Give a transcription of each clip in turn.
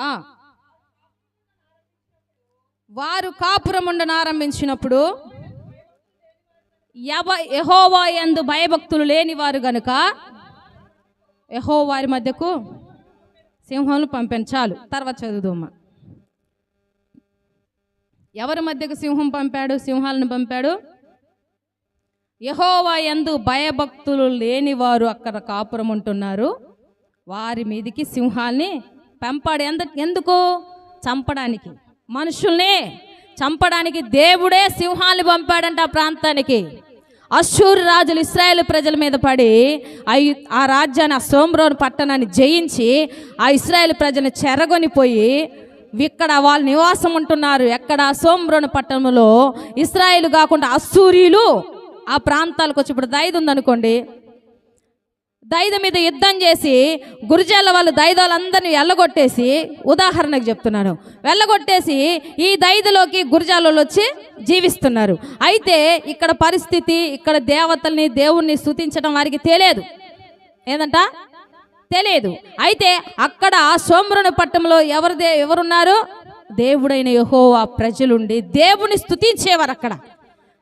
వారు వారు కాపురముండను ఆరంభించినప్పుడు యవ యహోవా ఎందు భయభక్తులు లేని వారు గనుక యహో వారి మధ్యకు సింహంను పంపాను. చాలు తర్వాత చదువుదమ్మా ఎవరి మధ్యకు సింహం పంపాడు? సింహాలను పంపాడు? యహోవా యందు భయభక్తులు లేని వారు అక్కడ కాపురం ఉంటున్నారు. వారి మీదికి సింహాల్ని పంపాడు. ఎందుకు ఎందుకు? చంపడానికి. మనుషుల్ని చంపడానికి దేవుడే సింహాన్ని పంపాడంట ఆ ప్రాంతానికి. అశ్షూరు రాజులు ఇస్రాయేల్ ప్రజల మీద పడి ఆ రాజ్యాన్ని ఆ సోమ్రోన్ పట్టణాన్ని జయించి ఆ ఇస్రాయేల్ ప్రజలను చెరగొనిపోయి ఇక్కడ వాళ్ళు నివాసం ఉంటున్నారు. ఎక్కడ? సోమ్రోన్ పట్టణంలో. ఇస్రాయేల్ కాకుండా అస్సూరీలు ఆ ప్రాంతాలకు వచ్చి ఇప్పుడు దైదు ఉందనుకోండి దైద మీద యుద్ధం చేసి గురుజాల వాళ్ళు దైదాలందరినీ వెళ్ళగొట్టేసి ఉదాహరణకు చెప్తున్నాను. వెళ్ళగొట్టేసి ఈ దైదలోకి గురుజాలలో వచ్చి జీవిస్తున్నారు. అయితే ఇక్కడ పరిస్థితి ఇక్కడ దేవతల్ని దేవుణ్ణి స్థుతించడం వారికి తెలియదు. ఏదంట? తెలియదు. అయితే అక్కడ సోమరుని పట్టణంలో ఎవరు దే ఎవరున్నారు? దేవుడైన యెహోవా ప్రజలుండి దేవుని స్థుతించేవారు అక్కడ.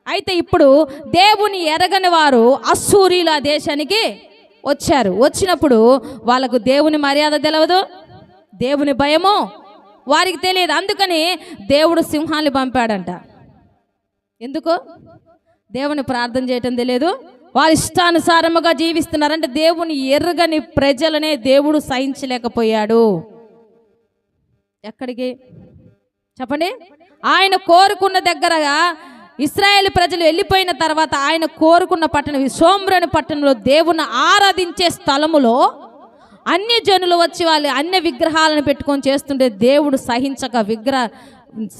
అయితే ఇప్పుడు దేవుని ఎరగని వారు అస్సూరీల దేశానికి వచ్చారు. వచ్చినప్పుడు వాళ్ళకు దేవుని మర్యాద తెలవదు? దేవుని భయము? వారికి తెలియదు. అందుకని దేవుడు సింహాన్ని పంపాడంట. ఎందుకు? దేవుని ప్రార్థన చేయటం తెలియదు. వారి ఇష్టానుసారముగా జీవిస్తున్నారంటే దేవుని ఎర్రగని ప్రజలనే దేవుడు సహించలేకపోయాడు. ఎక్కడికి? చెప్పండి. ఆయన కోరుకున్న దగ్గరగా ఇస్రాయేల్ ప్రజలు వెళ్ళిపోయిన తర్వాత ఆయన కోరుకున్న పట్టణం ఈ సోమ్రని పట్టణంలో దేవుని ఆరాధించే స్థలములో అన్య జనులు వచ్చి వాళ్ళు అన్య విగ్రహాలను పెట్టుకొని చేస్తుంటే దేవుడు సహించక విగ్రహ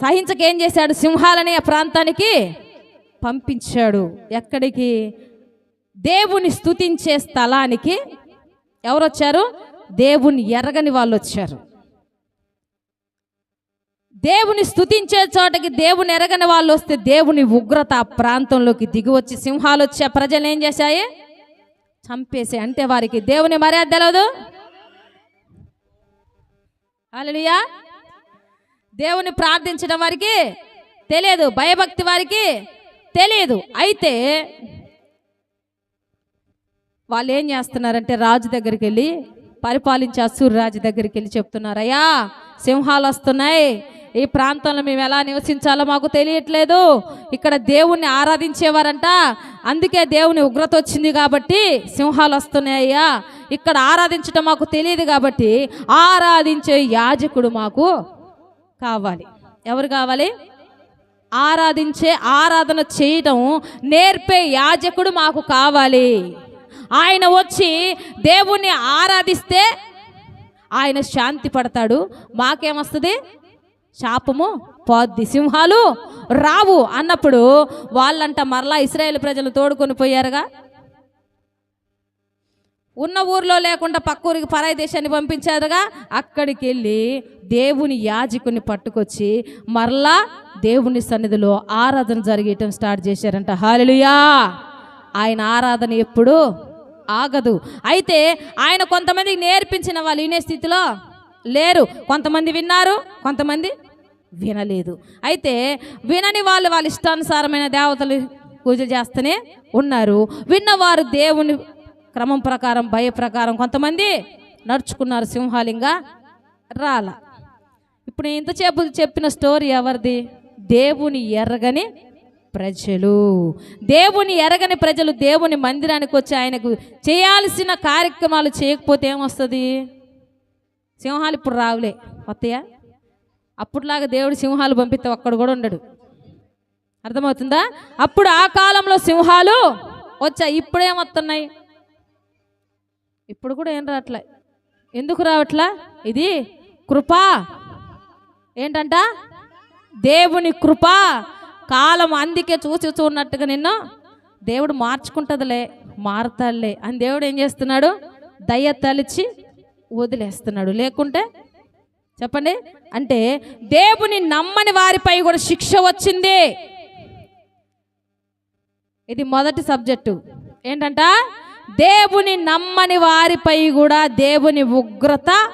సహించక ఏం చేశాడు? సింహాలని ఆ ప్రాంతానికి పంపించాడు. ఎక్కడికి? దేవుని స్తుతించే స్థలానికి ఎవరు వచ్చారు దేవుని ఎరగని వాళ్ళు వచ్చారు దేవుని స్థుతించే చోటకి దేవుని ఎరగని వాళ్ళు వస్తే దేవుని ఉగ్రత ఆ ప్రాంతంలోకి దిగివచ్చి సింహాలు వచ్చి ఆ ప్రజలు ఏం చేశాయి? చంపేసి అంటే వారికి దేవుని మర్యాద తెలవదు. అలలియా దేవుని ప్రార్థించడం వారికి తెలియదు. భయభక్తి వారికి తెలియదు. అయితే వాళ్ళు ఏం చేస్తున్నారంటే రాజు దగ్గరికి వెళ్ళి పరిపాలించే అసూరు రాజు దగ్గరికి వెళ్ళి చెప్తున్నారు అయ్యా సింహాలు వస్తున్నాయి. ఈ ప్రాంతంలో మేము ఎలా నివసించాలో మాకు తెలియట్లేదు. ఇక్కడ దేవుణ్ణి ఆరాధించేవారంట. అందుకే దేవుని ఉగ్రత వచ్చింది కాబట్టి సింహాలు వస్తున్నాయ్యా ఇక్కడ ఆరాధించటం మాకు తెలియదు కాబట్టి ఆరాధించే యాజకుడు మాకు కావాలి. ఎవరు కావాలి? ఆరాధించే ఆరాధన చేయటం నేర్పే యాజకుడు మాకు కావాలి. ఆయన వచ్చి దేవుణ్ణి ఆరాధిస్తే ఆయన శాంతి పడతాడు. మాకేమొస్తుంది? శాపము పోద్ది. సింహాలు రావు అన్నప్పుడు వాళ్ళంట మరలా ఇస్రాయేల్ ప్రజలు తోడుకొని పోయారుగా? ఉన్న ఊర్లో లేకుండా పక్క ఊరికి పరాయి దేశాన్ని పంపించారుగా? అక్కడికి వెళ్ళి దేవుని యాజకుని పట్టుకొచ్చి మరలా దేవుని సన్నిధిలో ఆరాధన జరిగేయటం స్టార్ట్ చేశారంట. హాలియా ఆయన ఆరాధన ఎప్పుడు ఆగదు. అయితే ఆయన కొంతమందికి నేర్పించిన వాళ్ళు వినే స్థితిలో? లేరు. కొంతమంది విన్నారు కొంతమంది వినలేదు. అయితే వినని వాళ్ళు వాళ్ళ ఇష్టానుసారమైన దేవతలు పూజ చేస్తూనే ఉన్నారు. విన్నవారు దేవుని క్రమం ప్రకారం భయ ప్రకారం కొంతమంది నడుచుకున్నారు సింహాలింగా రాల. ఇప్పుడు నేను ఇంతసేపు చెప్పిన స్టోరీ ఎవరిది? దేవుని ఎర్రగని ప్రజలు. దేవుని ఎరగని ప్రజలు దేవుని మందిరానికి వచ్చి ఆయనకు చేయాల్సిన కార్యక్రమాలు చేయకపోతే ఏమొస్తుంది? సింహాలు ఇప్పుడు రావులే. వస్తాయా అప్పుడులాగా దేవుడు సింహాలు పంపిస్తే ఒక్కడు కూడా ఉండడు. అర్థమవుతుందా? అప్పుడు ఆ కాలంలో సింహాలు వచ్చాయి. ఇప్పుడేమొస్తున్నాయి ఇప్పుడు కూడా ఏం రావట్లే. ఎందుకు రావట్లా? ఇది కృప. ఏంటంట? దేవుని కృప. కాలం అందుకే చూసి చూన్నట్టుగా నిన్ను దేవుడు మార్చుకుంటుందిలే మారుతాడులే అని దేవుడు ఏం చేస్తున్నాడు? దయ తలిచి వదిలేస్తున్నాడు. లేకుంటే చెప్పండి. అంటే దేవుని నమ్మని వారిపై కూడా శిక్ష వచ్చింది. ఇది మొదటి సబ్జెక్టు. ఏంటంట? దేవుని నమ్మని వారిపై కూడా దేవుని ఉగ్రత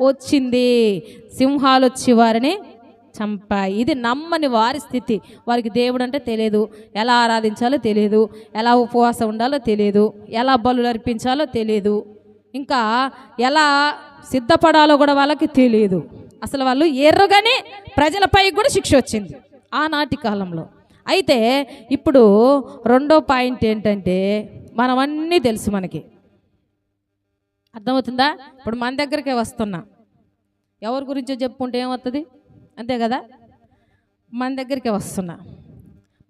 వచ్చింది. సింహాలు వచ్చి వారిని చంపాయి. ఇది నమ్మని వారి స్థితి. వారికి దేవుడు అంటే తెలియదు ఎలా ఆరాధించాలో తెలియదు ఎలా ఉపవాసం ఉండాలో తెలియదు ఎలా బలు అర్పించాలో తెలియదు ఇంకా ఎలా సిద్ధపడాలో కూడా వాళ్ళకి తెలియదు అసలు వాళ్ళు ఎర్రగానే ప్రజలపై కూడా శిక్ష వచ్చింది ఆనాటి కాలంలో. అయితే ఇప్పుడు రెండో పాయింట్ ఏంటంటే మనం అన్నీ తెలుసు మనకి. అర్థమవుతుందా? ఇప్పుడు మన దగ్గరికే వస్తున్నా. ఎవరి గురించో చెప్పుకుంటే ఏమవుతుంది? అంతే కదా? మన దగ్గరికే వస్తున్నా.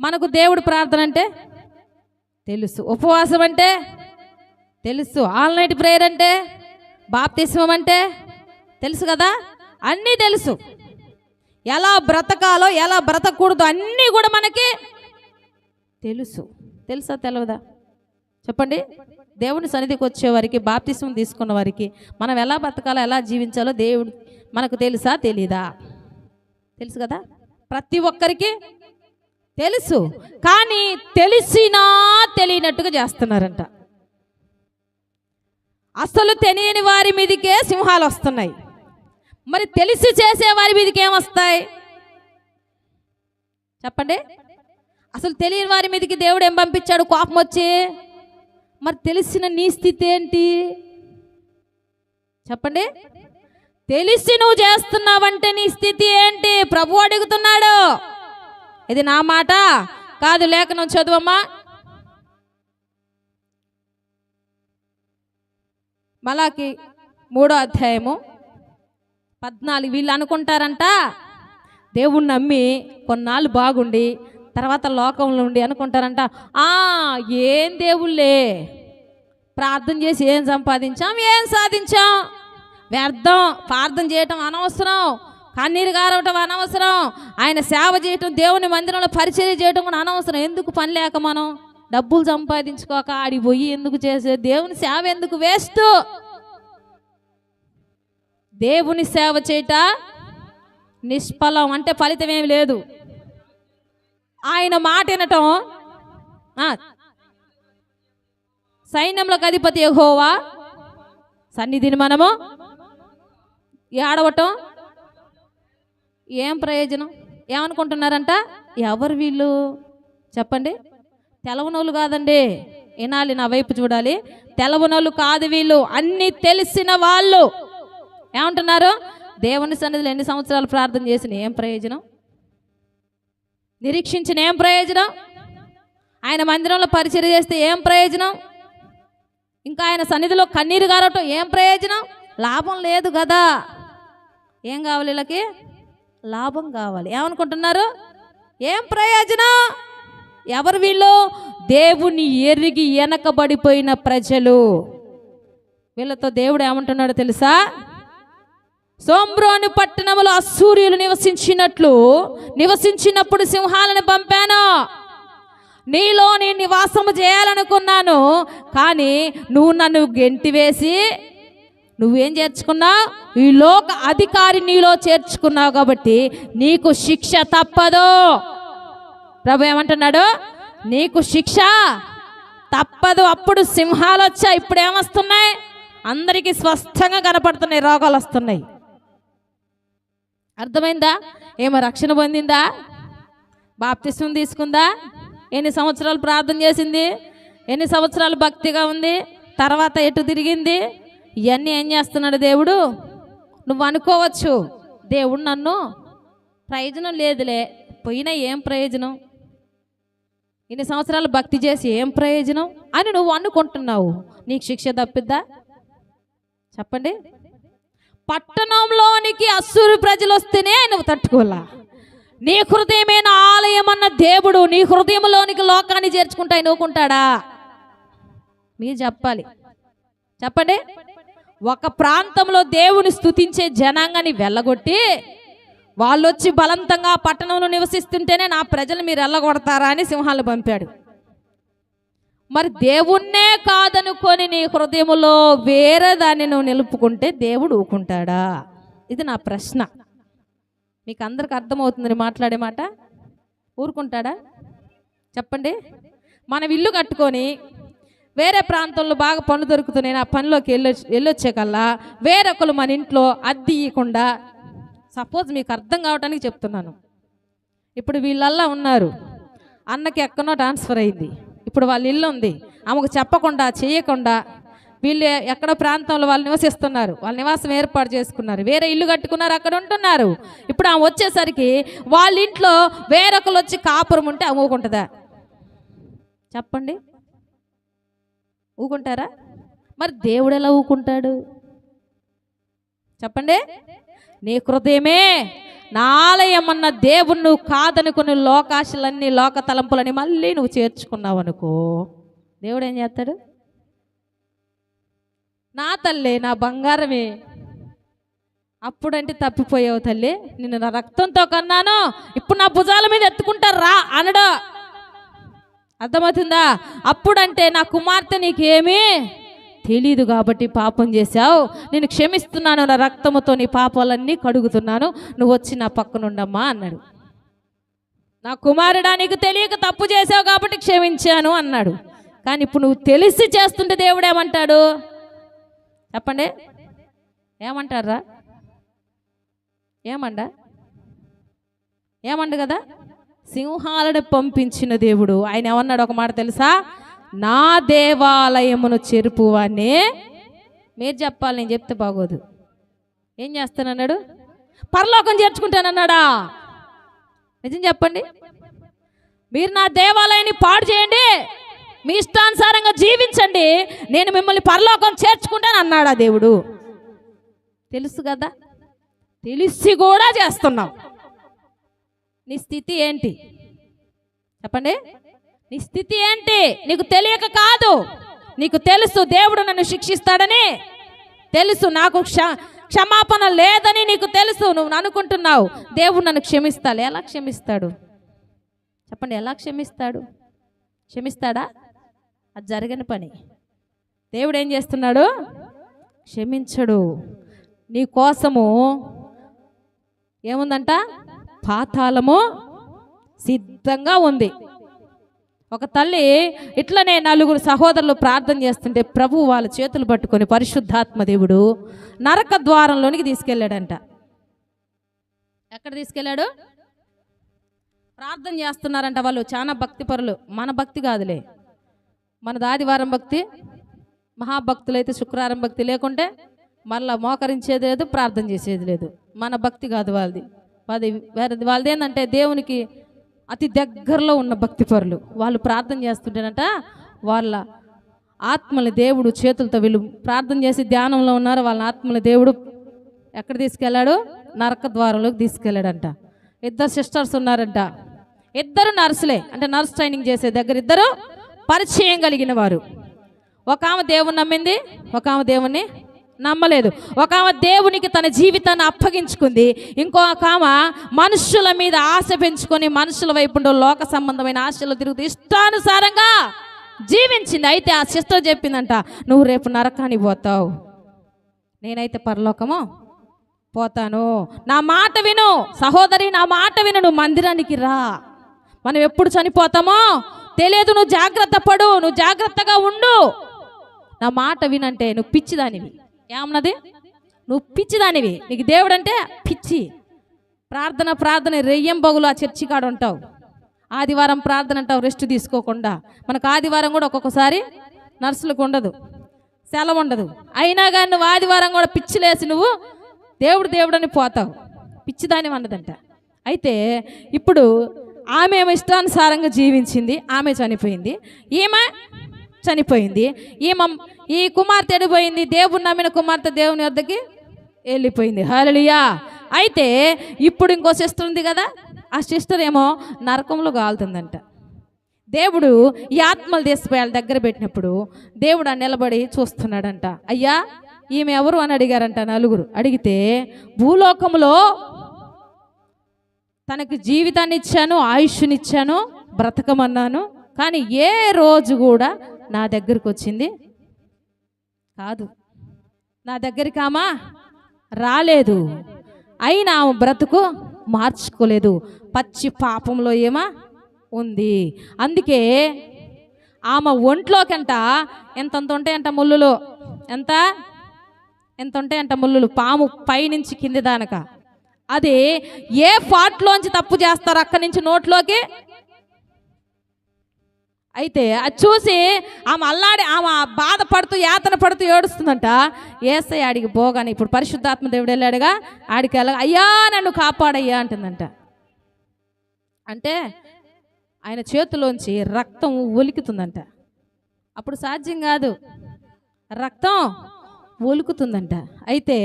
మనకు దేవుడు ప్రార్థన అంటే తెలుసు. ఉపవాసం అంటే తెలుసు. ఆల్ నైట్ ప్రేయర్ అంటే బాప్తిస్మం అంటే తెలుసు కదా? అన్నీ తెలుసు. ఎలా బ్రతకాలో ఎలా బ్రతకూడదు అన్నీ కూడా మనకి తెలుసు. తెలుసా తెలియదా చెప్పండి. దేవుని సన్నిధికి వచ్చేవారికి బాప్తిస్మం తీసుకున్న వారికి మనం ఎలా బ్రతకాలో ఎలా జీవించాలో దేవుడు మనకు తెలుసా తెలీదా? తెలుసు కదా? ప్రతి ఒక్కరికి తెలుసు. కానీ తెలిసినా తెలియనట్టుగా చేస్తున్నారంట. అసలు తెలియని వారి మీదకే సింహాలు వస్తున్నాయి. మరి తెలిసి చేసే వారి మీదకి ఏమొస్తాయి చెప్పండి. అసలు తెలియని వారి మీదకి దేవుడు ఏం పంపించాడు? కోపం వచ్చి? మరి తెలిసిన నీ స్థితి ఏంటి? చెప్పండి. తెలిసి నువ్వు చేస్తున్నావంటే నీ స్థితి ఏంటి? ప్రభు అడుగుతున్నాడు. ఇది నా మాట. కాదు లేఖనం చదువమ్మా. మలాకి మూడో అధ్యాయము పద్నాలుగు వీళ్ళు అనుకుంటారంట దేవుణ్ణి నమ్మి కొన్నాళ్ళు బాగుండి తర్వాత లోకంలో ఉండి అనుకుంటారంట. ఆ ఏం దేవుళ్ళే? ప్రార్థన చేసి ఏం సంపాదించాం? ఏం సాధించాం? వ్యర్థం ప్రార్థన చేయటం అనవసరం కన్నీరు గారవటం అనవసరం ఆయన సేవ చేయటం దేవుని మందిరంలో పరిచయం చేయటం కూడా అనవసరం. ఎందుకు పని లేక మనం? డబ్బులు సంపాదించుకోక ఆడిపోయి ఎందుకు చేసే? దేవుని సేవ ఎందుకు వేస్తూ దేవుని సేవ చేయట నిష్ఫలం అంటే ఫలితం ఏమి లేదు. ఆయన మాట వినటం సైన్యంలోకి అధిపతి యెహోవా సన్నిధిని మనము ఏడవటం ఏం ప్రయోజనం? ఏమనుకుంటున్నారంట? ఎవరు వీళ్ళు? చెప్పండి. తెలవనోళ్ళు కాదండి. వినాలి నా వైపు చూడాలి. తెలవనోళ్ళు కాదు వీళ్ళు. అన్నీ తెలిసిన వాళ్ళు. ఏమంటున్నారు? దేవుని సన్నిధిలో ఎన్ని సంవత్సరాలు ప్రార్థన చేసిన ఏం ప్రయోజనం? నిరీక్షించిన ఏం ప్రయోజనం? ఆయన మందిరంలో పరిచయం చేస్తే ఏం ప్రయోజనం? ఇంకా ఆయన సన్నిధిలో కన్నీరు గారటం ఏం ప్రయోజనం? లాభం లేదు కదా. ఏం కావాలి వీళ్ళకి? లాభం కావాలి. ఏమనుకుంటున్నారు? ఏం ప్రయోజనం? ఎవరు వీళ్ళు? దేవుని ఎరిగి వెనకబడిపోయిన ప్రజలు. వీళ్ళతో దేవుడు ఏమంటున్నాడో తెలుసా? సోమ్రోని పట్టణంలో అసూర్యులు నివసించినట్లు నివసించినప్పుడు సింహాలను పంపాను. నీలో నేను నివాసము చేయాలనుకున్నాను కానీ నువ్వు నన్ను గెంటివేసి నువ్వేం చేర్చుకున్నావు? ఈ లోక అధికారి నీలో చేర్చుకున్నావు కాబట్టి నీకు శిక్ష తప్పదు. ప్రభు ఏమంటున్నాడు? నీకు శిక్ష తప్పదు. అప్పుడు సింహాలు వచ్చా ఇప్పుడు ఏమొస్తున్నాయి? అందరికీ స్పష్టంగా కనపడుతున్నాయి. రోగాలు వస్తున్నాయి. అర్థమైందా? ఏమో రక్షణ పొందిందా? బాప్తిస్వం తీసుకుందా? ఎన్ని సంవత్సరాలు ప్రార్థన చేసింది? ఎన్ని సంవత్సరాలు భక్తిగా ఉంది? తర్వాత ఎటు తిరిగింది? ఇవన్నీ ఏం చేస్తున్నాడు దేవుడు? నువ్వు అనుకోవచ్చు. దేవుడు నన్ను ప్రయోజనం లేదులే. పోయినా ఏం ప్రయోజనం? ఇన్ని సంవత్సరాలు భక్తి చేసి ఏం ప్రయోజనం అని నువ్వు అనుకుంటున్నావు. నీకు శిక్ష తప్పిద్దా? చెప్పండి. పట్టణంలోనికి అస్సురు ప్రజలు వస్తేనే నువ్వు తట్టుకోలా నీ హృదయమైన ఆలయం అన్న దేవుడు నీ హృదయంలోనికి లోకాన్ని చేర్చుకుంటా నవ్వుకుంటాడా? మీరు చెప్పాలి. చెప్పండి. ఒక ప్రాంతంలో దేవుని స్థుతించే జనాంగాన్ని వెళ్ళగొట్టి వాళ్ళు వచ్చి బలవంతంగా పట్టణంలో నివసిస్తుంటేనే నా ప్రజలు మీరు వెళ్ళగొడతారా అని సింహాలు పంపాడు. మరి దేవుణ్ణే కాదనుకొని నీ హృదయములో వేరే దాన్ని నువ్వు నిలుపుకుంటే దేవుడు ఊకుంటాడా? ఇది నా ప్రశ్న. మీకు అందరికి అర్థమవుతుంది మాట్లాడే మాట? ఊరుకుంటాడా? చెప్పండి. మనం ఇల్లు కట్టుకొని వేరే ప్రాంతంలో బాగా పనులు దొరుకుతున్నాయి ఆ పనిలోకి వెళ్ళొచ్చే కల్లా వేరొకరు మన ఇంట్లో అద్దె ఇవ్వకుండా సపోజ్ మీకు అర్థం కావడానికి చెప్తున్నాను. ఇప్పుడు వీళ్ళల్లా ఉన్నారు. అన్నకి ఎక్కడో ట్రాన్స్ఫర్ అయింది. ఇప్పుడు వాళ్ళ ఇల్లు ఉంది. ఆమెకు చెప్పకుండా చేయకుండా వీళ్ళు ఎక్కడ ప్రాంతంలో వాళ్ళు నివసిస్తున్నారు. వాళ్ళ నివాసం ఏర్పాటు చేసుకున్నారు. వేరే ఇల్లు కట్టుకున్నారు అక్కడ ఉంటున్నారు. ఇప్పుడు ఆమె వచ్చేసరికి వాళ్ళ ఇంట్లో వేరొకరు వచ్చి కాపురం ఉంటే ఆమె ఊకుంటుందా? చెప్పండి. ఊకుంటారా? మరి దేవుడు ఎలా ఊకుంటాడు? చెప్పండి. నీ హృదయమే నా ఆలయమన్న దేవుడు నువ్వు కాదనుకుని లోకాశలన్నీ లోక తలంపులని మళ్ళీ నువ్వు చేర్చుకున్నావు అనుకో. దేవుడు ఏం చేస్తాడు? నా తల్లి నా బంగారమే. అప్పుడంటే తప్పిపోయావు తల్లి. నిన్ను నా రక్తంతో కన్నాను. ఇప్పుడు నా భుజాల మీద ఎత్తుకుంటారు రా అనడు. అర్థమవుతుందా? అప్పుడంటే నా కుమార్తె నీకేమీ తెలీదు కాబట్టి పాపం చేశావు. నేను క్షమిస్తున్నాను నా రక్తముతో నీ పాపాలన్నీ కడుగుతున్నాను. నువ్వు వచ్చి నా పక్కనుండమ్మా అన్నాడు. నా కుమారుడా నీకు తెలియక తప్పు చేసావు కాబట్టి క్షమించాను అన్నాడు. కానీ ఇప్పుడు నువ్వు తెలిసి చేస్తుంటే దేవుడు ఏమంటాడు? చెప్పండి. ఏమంటారా ఏమండ? ఏమండు కదా? సింహాలను పంపించిన దేవుడు. ఆయన ఏమన్నాడు ఒక మాట తెలుసా? నా దేవాలయమును చెరుపువానే. మీరు చెప్పాలి నేను చెప్తే బాగోదు. ఏం చేస్తానన్నాడు? పరలోకం చేర్చుకుంటానన్నాడా? నిజం చెప్పండి. మీరు నా దేవాలయాన్ని పాడు చేయండి. మీ ఇష్టానుసారంగా జీవించండి. నేను మిమ్మల్ని పరలోకం చేర్చుకుంటాను అన్నాడా దేవుడు? తెలుసు కదా? తెలిసి కూడా చేస్తున్నావు. నీ స్థితి ఏంటి? చెప్పండి. నీ స్థితి ఏంటి? నీకు తెలియక కాదు. నీకు తెలుసు దేవుడు నన్ను శిక్షిస్తాడని. తెలుసు నాకు క్ష క్షమాపణ లేదని నీకు తెలుసు. నువ్వు అనుకుంటున్నావు. దేవుడు నన్ను క్షమిస్తాడు. ఎలా క్షమిస్తాడు? చెప్పండి ఎలా క్షమిస్తాడు? క్షమిస్తాడా? అది జరగని పని. దేవుడు ఏం చేస్తున్నాడు? క్షమించడు. నీ కోసము ఏముందంట? పాతాళము సిద్ధంగా ఉంది. ఒక తల్లి ఇట్లనే నలుగురు సహోదరులు ప్రార్థన చేస్తుంటే ప్రభు వాళ్ళ చేతులు పట్టుకొని పరిశుద్ధాత్మ దేవుడు నరక ద్వారంలోనికి తీసుకెళ్ళాడంట. ఎక్కడ తీసుకెళ్ళాడు? ప్రార్థన చేస్తున్నారంట వాళ్ళు చాలా భక్తి పరులు మన భక్తి కాదులే. మన ఆదివారం భక్తి మహాభక్తులైతే శుక్రవారం భక్తి లేకుంటే మళ్ళా మోకరించేది లేదు ప్రార్థన చేసేది లేదు. మన భక్తి కాదు వాళ్ళది. వాళ్ళది వేరేది వాళ్ళది ఏంటంటే దేవునికి అతి దగ్గరలో ఉన్న భక్తిపరులు. వాళ్ళు ప్రార్థన చేస్తుంటేనట వాళ్ళ ఆత్మల దేవుడు చేతులతో వీళ్ళు ప్రార్థన చేసి ధ్యానంలో ఉన్నారు. వాళ్ళ ఆత్మల దేవుడు ఎక్కడ తీసుకెళ్ళాడు? నరక ద్వారంలోకి తీసుకెళ్ళాడంట. ఇద్దరు సిస్టర్స్ ఉన్నారంట. ఇద్దరు నర్సులే అంటే నర్స్ ట్రైనింగ్ చేసే దగ్గర ఇద్దరు పరిచయం కలిగిన వారు. ఒక ఆమె దేవుని నమ్మింది ఒక ఆమె దేవుణ్ణి నమ్మలేదు. ఒక ఆమె దేవునికి తన జీవితాన్ని అప్పగించుకుంది. ఇంకొక ఆమె మనుషుల మీద ఆశ పెంచుకొని మనుషుల వైపు లోక సంబంధమైన ఆశలు తిరుగుతూ ఇష్టానుసారంగా జీవించింది. అయితే ఆ సిస్టర్ చెప్పిందంట నువ్వు రేపు నరకానికి పోతావు. నేనైతే పరలోకము పోతాను. నా మాట విను. సహోదరి నా మాట విను. నువ్వు మందిరానికి రా. మనం ఎప్పుడు చనిపోతామో తెలియదు. నువ్వు జాగ్రత్త పడు. నువ్వు జాగ్రత్తగా ఉండు. నా మాట వినంటే నువ్వు పిచ్చిదానివి. ఏమన్నది? నువ్వు పిచ్చిదానివి. నీకు దేవుడు అంటే పిచ్చి. ప్రార్థన ప్రార్థన రెయ్యం బగులు ఆ చర్చి కాడ ఉంటావు. ఆదివారం ప్రార్థన అంటావు రెస్ట్ తీసుకోకుండా. మనకు ఆదివారం కూడా ఒక్కొక్కసారి నర్సులకు ఉండదు. సెలవు ఉండదు. అయినా కానీ నువ్వు ఆదివారం కూడా పిచ్చిలేసి నువ్వు దేవుడు దేవుడని పోతావు. పిచ్చిదాని అన్నదంట. అయితే ఇప్పుడు ఆమె ఇష్టానుసారంగా జీవించింది ఆమె చనిపోయింది. ఈమె చనిపోయింది. ఈమె ఈ కుమార్తె ఎడిపోయింది. దేవుడు నమ్మిన కుమార్తె దేవుని వద్దకి వెళ్ళిపోయింది. హలియా అయితే ఇప్పుడు ఇంకో సిస్టర్ ఉంది కదా? ఆ సిస్టర్ ఏమో నరకంలో కాలుతుందంట దేవుడు ఈ ఆత్మలు తీసిపోయి వాళ్ళ దగ్గర పెట్టినప్పుడు దేవుడు ఆ నిలబడి చూస్తున్నాడంట. అయ్యా ఈమె ఎవరు అని అడిగారంట నలుగురు. అడిగితే భూలోకంలో తనకు జీవితాన్ని ఇచ్చాను ఆయుష్నిచ్చాను బ్రతకమన్నాను కానీ ఏ రోజు కూడా నా దగ్గరకు వచ్చింది? కాదు. నా దగ్గరికి ఆమా? రాలేదు. అయినా ఆమె బ్రతుకు మార్చుకోలేదు. పచ్చి పాపంలో ఏమా? ఉంది. అందుకే ఆమె ఒంట్లోకంట ఎంతంత ఉంటాయంట ముళ్ళులు? ఎంత? ఎంత ఉంటాయంట ముళ్ళులు? పాము పైనుంచి కింది దానక? అది ఏ ఫాట్లోంచి తప్పు చేస్తారు? అక్కడి నుంచి నోట్లోకి? అయితే అది చూసి ఆమె అల్లాడి ఆమె బాధపడుతూ యాతన పడుతూ ఏడుస్తుందంట. ఏసై ఆడికి పోగానే ఇప్పుడు పరిశుద్ధాత్మ దేవుడు వెళ్ళాడుగా ఆడికి వెళ్ళగా అయ్యా నన్ను కాపాడయ్యా అంటుందంట. అంటే ఆయన చేతిలోంచి రక్తం ఒలికుతుందంట. అప్పుడు సాధ్యం కాదు. రక్తం ఒలుకుతుందంట. అయితే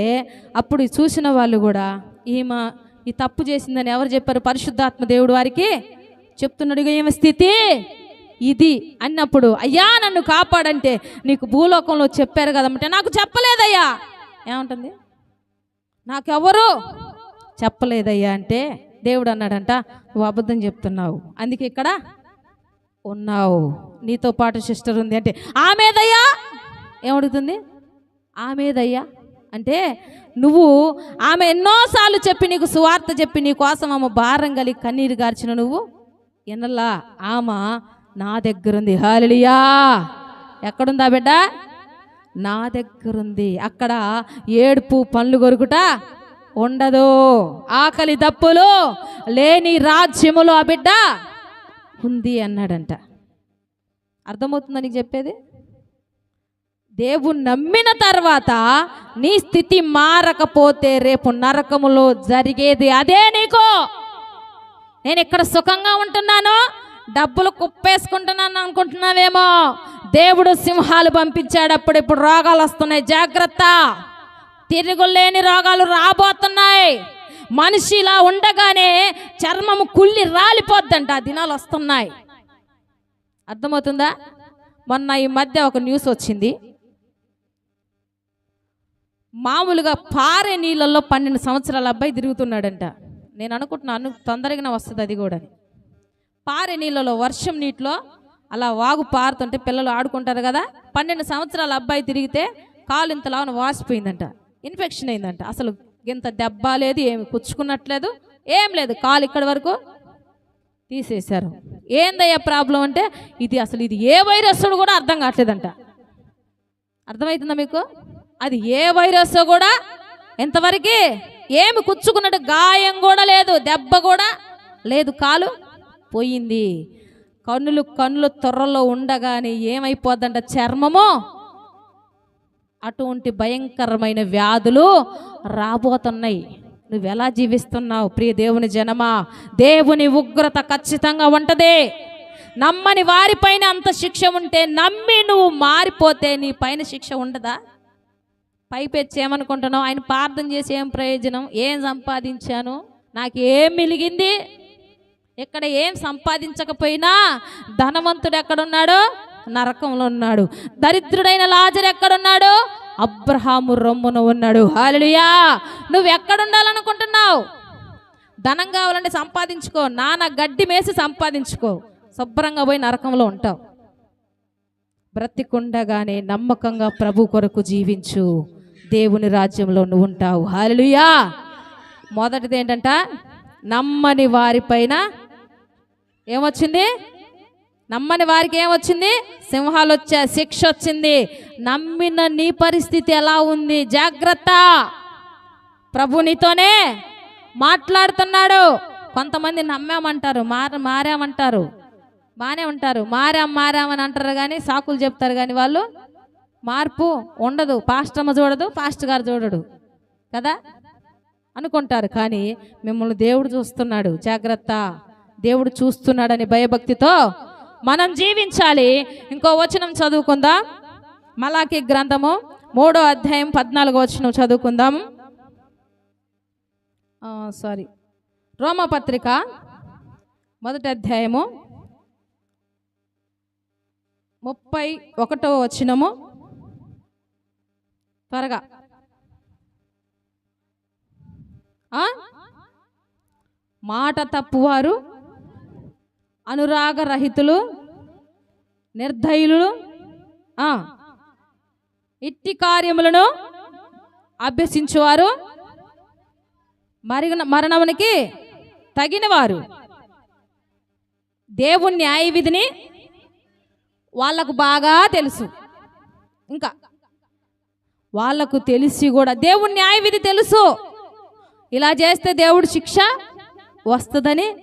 అప్పుడు చూసిన వాళ్ళు కూడా ఈమె ఈ తప్పు చేసిందని ఎవరు చెప్పారు? పరిశుద్ధాత్మ దేవుడు వారికి చెప్తున్నాడు ఈమె స్థితి? ఇది అన్నప్పుడు అయ్యా నన్ను కాపాడంటే నీకు భూలోకంలో చెప్పారు కదమ్మంటే నాకు చెప్పలేదయ్యా. ఏమంటుంది? నాకెవరు చెప్పలేదయ్యా. అంటే దేవుడు అన్నాడంట నువ్వు అబద్ధం చెప్తున్నావు. అందుకే ఇక్కడ ఉన్నావు. నీతో పాటు సిస్టర్ ఉంది. అంటే ఆమెదయ్యా ఏమడుగుతుంది? ఆమెదయ్యా అంటే నువ్వు ఆమె ఎన్నోసార్లు చెప్పి నీకు సువార్త చెప్పి నీ కోసం ఆమె భారం కలిగి కన్నీరు గార్చిన నువ్వు ఎన్నలా. ఆమె నా దగ్గరుంది. హాలియా ఎక్కడుందా బిడ్డ? నా దగ్గరుంది. అక్కడ ఏడుపు పండ్లు కొరుకుట ఉండదు. ఆకలి దప్పులు లేని రాజ్యములో ఆ బిడ్డ ఉంది అన్నాడంట. అర్థమవుతుందా నీకు చెప్పేది? దేవుని నమ్మిన తర్వాత నీ స్థితి మారకపోతే రేపు నరకములో జరిగేది అదే నీకు. నేను ఇక్కడ సుఖంగా ఉంటున్నాను. డబ్బులు కుప్పేసుకుంటున్నాను అనుకుంటున్నావేమో? దేవుడు సింహాలు పంపించాడు అప్పుడు ఇప్పుడు రోగాలు వస్తున్నాయి. జాగ్రత్త. తిరుగులేని రోగాలు రాబోతున్నాయి. మనిషి ఇలా ఉండగానే చర్మము కుళ్ళి రాలిపోద్దంట. ఆ దినాలు వస్తున్నాయి. అర్థమవుతుందా? మొన్న ఈ మధ్య ఒక న్యూస్ వచ్చింది. మామూలుగా పారే నీళ్ళల్లో పన్నెండు సంవత్సరాల అబ్బాయి తిరుగుతున్నాడంట. నేను అనుకుంటున్నాను తొందరగానే వస్తుంది అది కూడా పారే నీళ్ళలో వర్షం నీటిలో అలా వాగు పారుతుంటే పిల్లలు ఆడుకుంటారు కదా. పన్నెండు సంవత్సరాల అబ్బాయి తిరిగితే కాలు ఇంతలా వాసిపోయిందంట. ఇన్ఫెక్షన్ అయిందంట. అసలు ఇంత దెబ్బ లేదు ఏమి కుచ్చుకున్నట్లేదు ఏం లేదు. కాలు ఇక్కడి వరకు తీసేశారు. ఏందయ్యా ప్రాబ్లం అంటే ఇది అసలు ఇది ఏ వైరస్ కూడా అర్థం కావట్లేదంట. అర్థమవుతుందా మీకు? అది ఏ వైరస్ కూడా ఎంతవరకు ఏమి కుచ్చుకున్నట్టు గాయం కూడా లేదు దెబ్బ కూడా లేదు కాలు. పోయింది. కన్నులు కన్నులు త్వరలో ఉండగానే ఏమైపోద్దంట చర్మము? అటువంటి భయంకరమైన వ్యాధులు రాబోతున్నాయి. నువ్వు ఎలా జీవిస్తున్నావు ప్రియ దేవుని జనమా? దేవుని ఉగ్రత ఖచ్చితంగా ఉంటదే. నమ్మని వారిపైన అంత శిక్ష ఉంటే నమ్మి నువ్వు మారిపోతే నీ పైన శిక్ష ఉండదా? పైపెచ్చి ఏమనుకుంటున్నావు ఆయన ప్రార్థన చేసి ఏం ప్రయోజనం? ఏం సంపాదించాను? నాకు ఏం మిలిగింది? ఇక్కడ ఏం సంపాదించకపోయినా ధనవంతుడు ఎక్కడున్నాడు? నరకంలో ఉన్నాడు. దరిద్రుడైన లాజర్ ఎక్కడున్నాడు? అబ్రహాము రొమ్మున ఉన్నాడు. హాలియా నువ్వు ఎక్కడుండాలనుకుంటున్నావు? ధనం కావాలంటే సంపాదించుకో. నాన్న గడ్డి మేసి సంపాదించుకో. శుభ్రంగా పోయి నరకంలో ఉంటావు. బ్రతికుండగానే నమ్మకంగా ప్రభు కొరకు జీవించు. దేవుని రాజ్యంలో నువ్వు ఉంటావు. హాలియా మొదటిది ఏంటంట? నమ్మని వారిపైన ఏమొచ్చింది? నమ్మని వారికి ఏమొచ్చింది? సింహాలు వచ్చా శిక్ష వచ్చింది నమ్మిన నీ పరిస్థితి ఎలా ఉంది? జాగ్రత్త. ప్రభు నీతోనే మాట్లాడుతున్నాడు. కొంతమంది నమ్మామంటారు మార మారామంటారు. బాగానే ఉంటారు. మారాం మారామని అంటారు కానీ సాకులు చెప్తారు కానీ వాళ్ళు మార్పు ఉండదు. పాస్టమ్మ చూడదు పాస్టర్ గారు చూడడు. కదా? అనుకుంటారు. కానీ మిమ్మల్ని దేవుడు చూస్తున్నాడు. జాగ్రత్త. దేవుడు చూస్తున్నాడని భయభక్తితో మనం జీవించాలి. ఇంకో వచనం చదువుకుందాం. మలాకి గ్రంథము మూడో అధ్యాయం పద్నాలుగో వచనం చదువుకుందాం. ఆ, సారీ రోమపత్రిక మొదటి అధ్యాయము ముప్పై ఒకటో వచనము. త్వరగా. మాట తప్పువారు అనురాగరహితులు నిర్ధయులు ఇట్టి కార్యములను అభ్యసించువారు. మరి మరణమునికి తగినవారు. దేవుని న్యాయ విధిని వాళ్ళకు బాగా తెలుసు. ఇంకా వాళ్ళకు తెలిసి కూడా దేవుడి న్యాయ విధి తెలుసు. ఇలా చేస్తే దేవుడు శిక్ష వస్తుందని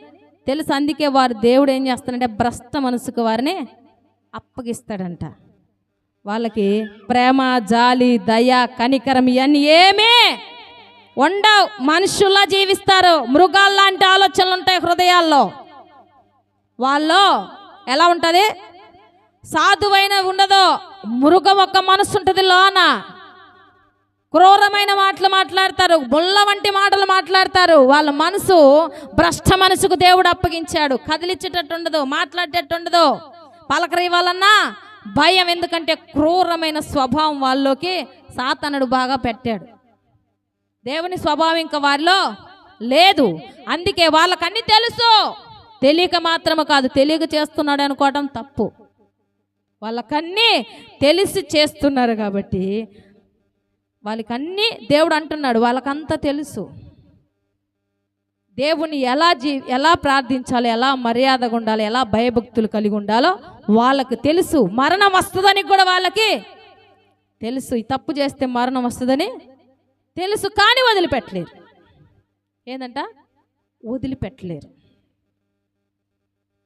తెలుసు అందుకే వారు దేవుడు ఏం చేస్తాడంటే భ్రష్ట మనసుకు వారిని అప్పగిస్తాడంట. వాళ్ళకి ప్రేమ జాలి దయ కనికరం ఇవన్నీ ఏమీ ఉండవు. మనుషుల్లా జీవిస్తారు. మృగాల్లాంటి ఆలోచనలు ఉంటాయి హృదయాల్లో. వాళ్ళు ఎలా ఉంటుంది? సాధువైన ఉండదు. మృగం ఒక మనసు ఉంటుంది లోన. క్రూరమైన మాటలు మాట్లాడతారు బుల్ల వంటి మాటలు మాట్లాడతారు. వాళ్ళ మనసు భ్రష్ట మనసుకు దేవుడు అప్పగించాడు. కదిలిచ్చేటట్టు ఉండదు మాట్లాడేటట్టు ఉండదు పలకరివ్వాలన్నా భయం ఎందుకంటే క్రూరమైన స్వభావం వాళ్ళలోకి సాతనుడు బాగా పెట్టాడు. దేవుని స్వభావం ఇంకా వారిలో లేదు. అందుకే వాళ్ళకన్నీ తెలుసు. తెలియక మాత్రమే కాదు తెలియక చేస్తున్నాడు అనుకోవడం తప్పు. వాళ్ళకన్నీ తెలిసి చేస్తున్నారు కాబట్టి వాళ్ళకన్నీ దేవుడు అంటున్నాడు వాళ్ళకంతా తెలుసు. దేవుని ఎలా జీ ఎలా ప్రార్థించాలో ఎలా మర్యాదగా ఉండాలో ఎలా భయభక్తులు కలిగి ఉండాలో వాళ్ళకు తెలుసు. మరణం వస్తుందని కూడా వాళ్ళకి తెలుసు. ఈ తప్పు చేస్తే మరణం వస్తుందని తెలుసు కానీ వదిలిపెట్టలేరు. ఏందంట? వదిలిపెట్టలేరు.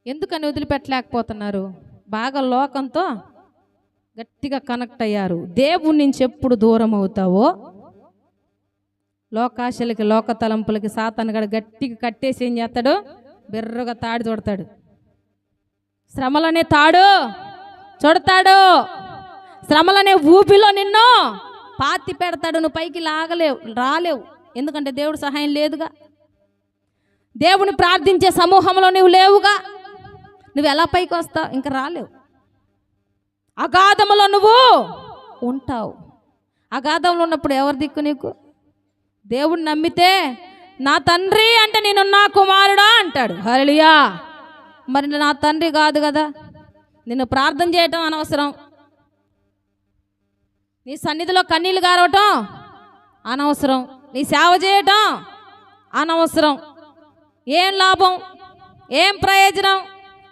ఎందుకని వదిలిపెట్టలేకపోతున్నారు? బాగా లోకంతో గట్టిగా కనెక్ట్ అయ్యారు. దేవుడి నుంచి ఎప్పుడు దూరం అవుతావో? లోకాశలకి లోక తలంపులకి సాతనగాడు గట్టిగా కట్టేసి ఏం చేస్తాడు? బిర్రగా తాడు చూడతాడు శ్రమలనే తాడు. చూడతాడు. శ్రమలనే ఊపిలో నిన్ను పాతి పెడతాడు. నువ్వు పైకి లాగలేవు రాలేవు. ఎందుకంటే దేవుడు సహాయం లేదుగా. దేవుని ప్రార్థించే సమూహంలో నువ్వు లేవుగా. నువ్వు ఎలా పైకి వస్తావు? ఇంకా రాలేవు. అగాధములో నువ్వు ఉంటావు. అగాధంలో ఉన్నప్పుడు ఎవరు దిక్కు నీకు? దేవుడు నమ్మితే నా తండ్రి అంటే నేను నా కుమారుడా అంటాడు. హరిలియా మరి నా తండ్రి కాదు కదా. నిన్ను ప్రార్థన చేయటం అనవసరం. నీ సన్నిధిలో కన్నీళ్ళు గారవటం అనవసరం. నీ సేవ చేయటం అనవసరం. ఏం లాభం? ఏం ప్రయోజనం?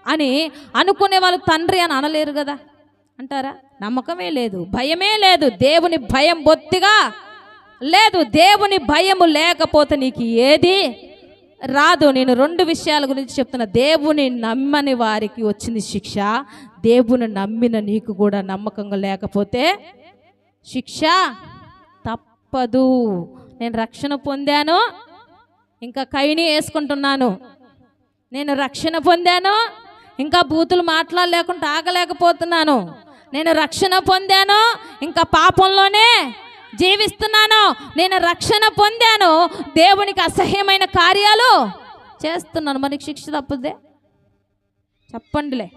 అని అనుకునే వాళ్ళు తండ్రి అని అనలేరు కదా. అంటారా? నమ్మకమే లేదు భయమే లేదు. దేవుని భయం బొత్తిగా లేదు. దేవుని భయము లేకపోతే నీకు ఏది రాదు. నేను రెండు విషయాల గురించి చెప్తున్నా. దేవుని నమ్మని వారికి వచ్చింది శిక్ష. దేవుని నమ్మిన నీకు కూడా నమ్మకంగా లేకపోతే శిక్ష తప్పదు. నేను రక్షణ పొందాను. ఇంకా కైని వేసుకుంటున్నాను. నేను రక్షణ పొందాను. ఇంకా బూతులు మాట్లాడలేకుండా ఆగలేకపోతున్నాను. నేను రక్షణ పొందాను ఇంకా పాపంలోనే జీవిస్తున్నాను. నేను రక్షణ పొందాను దేవునికి అసహ్యమైన కార్యాలు చేస్తున్నాను. మనకి శిక్ష తప్పుద్దే? చెప్పండిలే.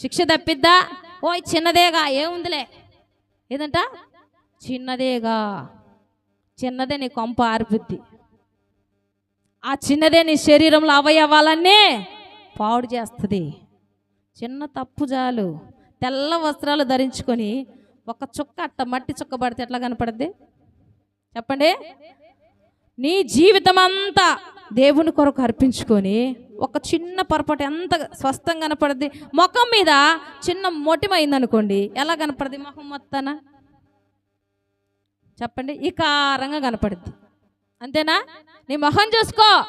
శిక్ష తప్పిద్దా? ఓయ్ చిన్నదేగా ఏముందిలే? ఏదంట? చిన్నదేగా. చిన్నదే నీ కొంప ఆరిపోద్ది. ఆ చిన్నదే నీ శరీరంలో అవయవాలన్నీ పాడు చేస్తుంది. చిన్న తప్పు చాలు. తెల్ల వస్త్రాలు ధరించుకొని ఒక చుక్క అట్ట మట్టి చుక్క పడితే ఎట్లా కనపడద్ది? చెప్పండి. నీ జీవితం అంతా దేవుని కొరకు అర్పించుకొని ఒక చిన్న పొరపాటు ఎంత స్వస్థంగా కనపడద్ది? ముఖం మీద చిన్న మొటిమైంది అనుకోండి ఎలా కనపడద్ది ముఖం మొత్తాన? చెప్పండి. ఈ కారంగా కనపడుద్ది. అంతేనా? నీ మొహం చూసుకో.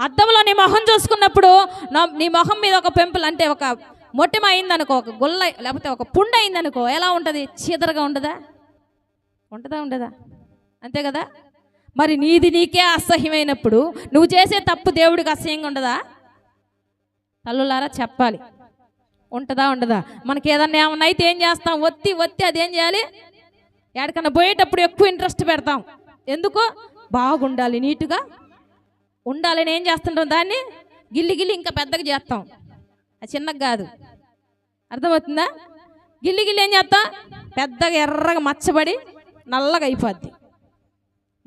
అద్దంలో నీ మొహం చూసుకున్నప్పుడు నా- నీ మొహం మీద ఒక పెంపుల్ అంటే ఒక మొటిమ అయిందనుకో ఒక గుల్ల లేకపోతే ఒక పుండు అయిందనుకో ఎలా ఉంటుంది? చీదరగా ఉండదా? ఉంటుందా ఉండదా? అంతే కదా? మరి నీది నీకే అసహ్యమైనప్పుడు నువ్వు చేసే తప్పు దేవుడికి అసహ్యంగా ఉండదా? తల్లులారా చెప్పాలి. ఉంటుందా ఉండదా? మనకి ఏదన్నా ఏమన్నా అయితే ఏం చేస్తాం? ఒత్తి ఒత్తి అదేం చేయాలి? ఎక్కడికన్నా పోయేటప్పుడు ఎక్కువ ఇంట్రెస్ట్ పెడతాం. ఎందుకు? బాగుండాలి నీట్గా ఉండాలని ఏం చేస్తుంటాం దాన్ని? గిల్లి గిల్లి ఇంకా పెద్దగా చేస్తాం. అది చిన్నగా కాదు. అర్థమవుతుందా? గిల్లి గిల్లి ఏం చేస్తాం? పెద్దగా ఎర్రగా మచ్చబడి నల్లగా అయిపోద్ది.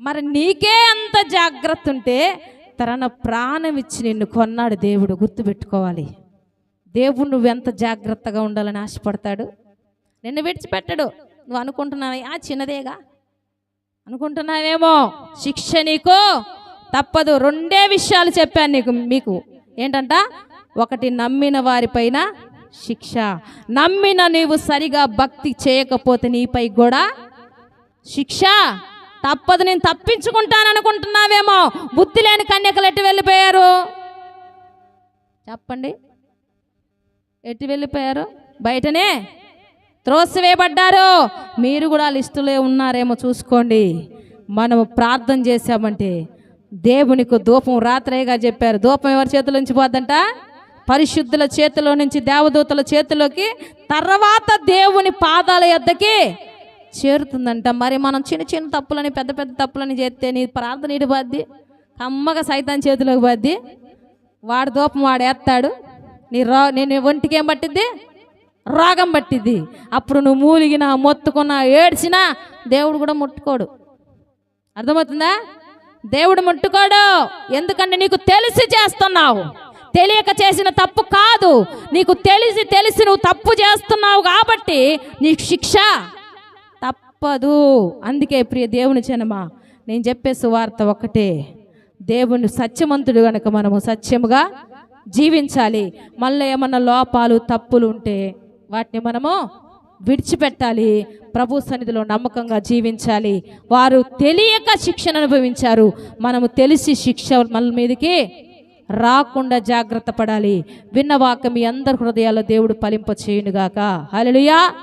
మరి నీకే అంత జాగ్రత్త ఉంటే తన ప్రాణం ఇచ్చి నిన్ను కొన్నాడు దేవుడు గుర్తుపెట్టుకోవాలి. దేవుడు నువ్వెంత జాగ్రత్తగా ఉండాలని ఆశపడతాడు? నిన్ను విడిచిపెట్టడు. నువ్వు అనుకుంటున్నావు ఆ చిన్నదేగా? అనుకుంటున్నావేమో? శిక్ష నీకు తప్పదు. రెండే విషయాలు చెప్పాను నీకు మీకు. ఏంటంట? ఒకటి నమ్మిన వారిపైన శిక్ష. నమ్మిన నీవు సరిగా భక్తి చేయకపోతే నీపై కూడా శిక్ష. తప్పదు నేను తప్పించుకుంటాను అనుకుంటున్నావేమో. బుద్ధి లేని కన్యకలు ఎటు వెళ్ళిపోయారు? చెప్పండి. ఎటు వెళ్ళిపోయారు? బయటనే? త్రోసివేయబడ్డారు. మీరు కూడా లిస్టులో ఉన్నారేమో చూసుకోండి. మనము ప్రార్థన చేశామంటే దేవునికి ధూపం రాత్రేగా చెప్పారు. ధూపం ఎవరి చేతిలో నుంచి పోద్దంట? పరిశుద్ధుల చేతిలో నుంచి దేవదూతల చేతిలోకి. తర్వాత దేవుని పాదాల యొద్దకి చేరుతుందంట. మరి మనం చిన్న చిన్న తప్పులని పెద్ద పెద్ద తప్పులని చేస్తే నీ ప్రార్థన ఇటు పద్ది? కమ్మగా సైతాన్ చేతిలోకి పద్ది? వాడు దూపం వాడు వేస్తాడు నీ రా నేను ఒంటికి ఏం పట్టిద్ది? రోగం పట్టిద్ది. అప్పుడు నువ్వు మూలిగినా మొత్తుకున్నా ఏడ్చినా దేవుడు కూడా ముట్టుకోడు. అర్థమవుతుందా? దేవుడు ముట్టుకోడు. ఎందుకంటే నీకు తెలిసి చేస్తున్నావు. తెలియక చేసిన తప్పు కాదు. నీకు తెలిసి తెలిసి నువ్వు తప్పు చేస్తున్నావు కాబట్టి నీకు శిక్ష తప్పదు. అందుకే ప్రియ దేవుని జనమా నేను చెప్పే సువార్త ఒకటే దేవుని సత్యమంతుడు గనక మనము సత్యముగా జీవించాలి. మళ్ళీ ఏమన్నా లోపాలు తప్పులు ఉంటే వాటిని మనము విడిచిపెట్టాలి. ప్రభు సన్నిధిలో నమ్మకంగా జీవించాలి. వారు తెలియక శిక్షణ అనుభవించారు. మనము తెలిసి శిక్ష మన మీదకి రాకుండా జాగ్రత్త పడాలి. విన్న మీ అందరి హృదయాల్లో దేవుడు ఫలింప చేయునుగాక హల్లెలూయా.